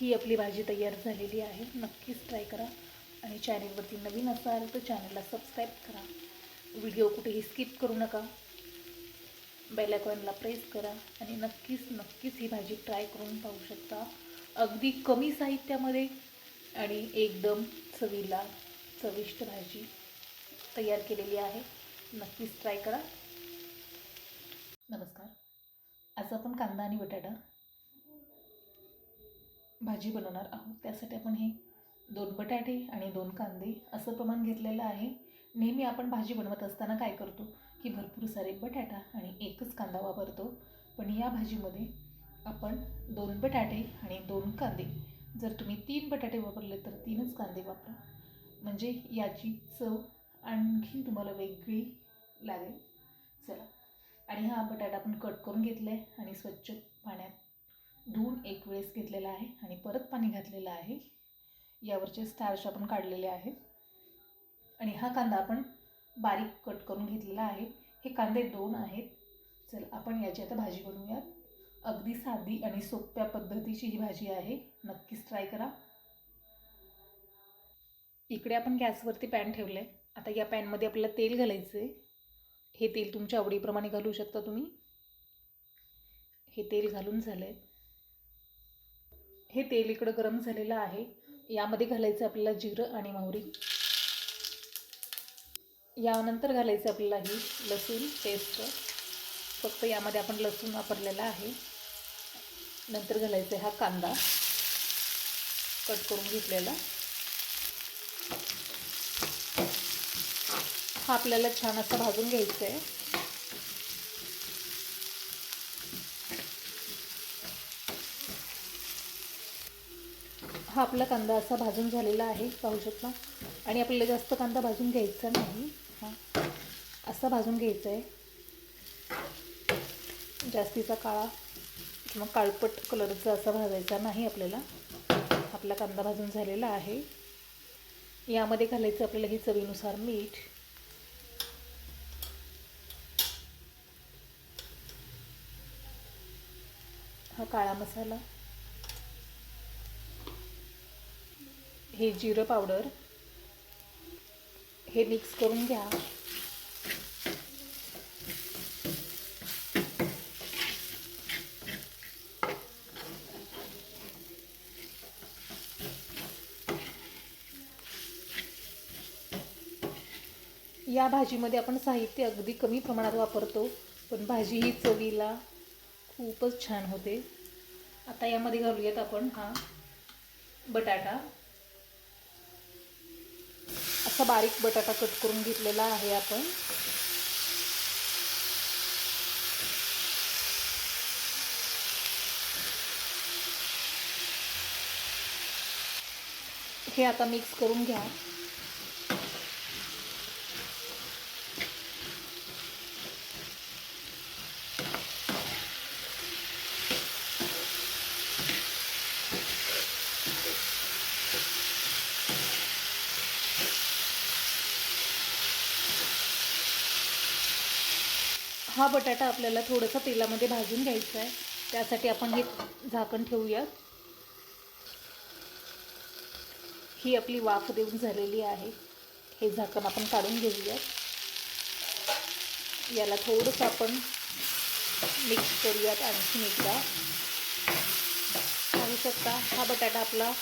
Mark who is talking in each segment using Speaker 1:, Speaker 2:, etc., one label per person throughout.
Speaker 1: ही आपली भाजी तयार झालेली आहे. नक्कीच ट्राय करा. आणि चॅनेलवरती नवीन असाल तर चॅनलला सबस्क्राईब करा. व्हिडिओ कुठेही स्किप करू नका. बेलायकॉनला प्रेस करा. आणि नक्कीच नक्कीच ही भाजी ट्राय करून पाहू शकता. अगदी कमी साहित्यामध्ये आणि एकदम चवीला चविष्ट भाजी तयार केलेली आहे. नक्कीच ट्राय करा. नमस्कार. आज आपण कांदा आणि बटाटा भाजी बनवणार आहोत. त्यासाठी आपण हे दोन बटाटे आणि दोन कांदे असं प्रमाण घेतलेलं आहे. नेहमी आपण भाजी बनवत असताना काय करतो की भरपूर सारे बटाटा आणि एकच कांदा वापरतो. पण या भाजीमध्ये आपण दोन बटाटे आणि दोन कांदे. जर तुम्ही तीन बटाटे वापरले तर तीनच कांदे वापरा. म्हणजे याची चव आणखीन तुम्हाला वेगळी लागेल. चला. आणि हा बटाटा आपण कट करून घेतला आहे आणि स्वच्छ पाण्यात धुवून एक वेळेस घेतलेला आहे आणि परत पाणी घातलेलं आहे. यावरचे स्टार्च आपण काढलेले आहेत. आणि हा कांदा आपण बारीक कट करून घेतलेला आहे. हे कांदे दोन आहेत. चल आपण याची आता भाजी बनवूयात. अगदी साधी आणि सोप्या पद्धतीची ही भाजी आहे. नक्कीच ट्राय करा. इकडे आपण गॅसवरती पॅन ठेवलं आहे आता या पॅनमध्ये आपल्याला तेल घालायचं आहे हे तेल तुमच्या आवडीप्रमाणे घालू शकता तुम्ही. हे तेल घालून झालं आहे हे तेल इकडं गरम झालेलं आहे. यामध्ये घालायचं आपल्याला जिरं आणि मोहरी. यानंतर घालायचं आपल्याला ही लसूण पेस्ट फक्त यामध्ये आपण लसूण वापरलेला आहे. नंतर घालायचा हा कांदा. कट करून घेतलेला. हा आपल्याला छान असा भाजून घ्यायचा आहे. हा आपला कांदा असा भाजून झालेला आहे पाहू शकता. आणि आपल्याला जास्त कांदा भाजून घ्यायचा नाही. हा. असा भाजून घ्यायचा आहे. जास्तीचा काळा किंवा काळपट कलरचा असा भाजायचा नाही आपल्याला. आपला कांदा भाजून झालेला आहे. यामध्ये घालायचं आपल्याला ही चवीनुसार मीठ. हा काळा मसाला. हे जिरं पावडर हे मिक्स करून घ्या. या भाजीमध्ये आपण साहित्य अगदी कमी प्रमाणात वापरतो पण भाजी ही चवीला खूपच छान होते. आता यामध्ये घालूयात आपण हा बटाटा. असा बारीक बटाटा कट करून घेतलेला आहे आपण. हे आता मिक्स करून घ्या. हा बटाटा आपल्याला थोडंसं तेलामध्ये भाजून घ्यायचा आहे. त्यासाठी आपण हे झाकण ठेवूयात. ही आपली वाफ देऊन झालेली आहे. हे झाकण आपण काढून घेऊयात. याला थोडंसं आपण मिक्स करूयात आणखीन एकदा. पाहू शकता हा बटाटा आपला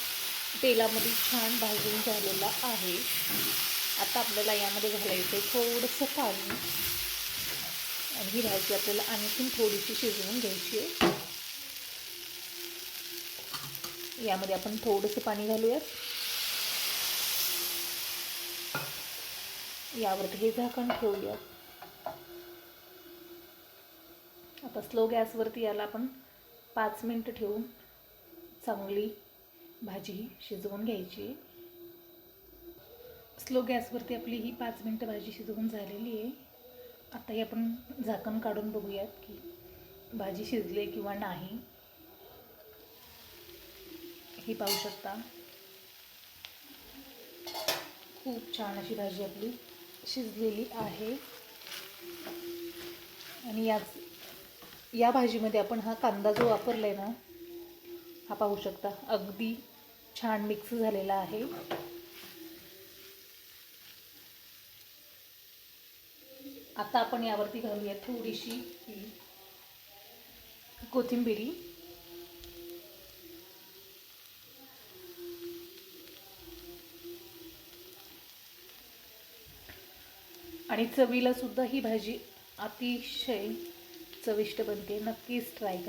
Speaker 1: तेलामध्ये छान भाजून झालेला आहे. आता आपल्याला यामध्ये घालायचं आहे थोडंसं पाणी. आणि ही भाजी आपल्याला आणखीन थोडीशी शिजवून घ्यायची आहे. यामध्ये आपण थोडंसं पाणी घालूयात. यावरती हे झाकण ठेवूयात. आता स्लो गॅसवरती याला आपण पाच मिनटं ठेवून चांगली भाजी शिजवून घ्यायची स्लो गॅसवरती आपली ही पाच मिनटं भाजी शिजवून झालेली आहे. आता हे आपण झाकण काढून बघूयात की भाजी शिजले किंवा नाही हे पाहू शकता. खूप छान अशी भाजी आपली शिजलेली आहे. आणि याच या भाजीमध्ये आपण हा कांदा जो वापरला आहे ना हा पाहू शकता. अगदी छान मिक्स झालेला आहे. आता आपण यावरती घालूया थोडीशी कोथिंबिरी. आणि चवीला सुद्धा ही भाजी अतिशय चविष्ट बनते. नक्कीच ट्राय करा.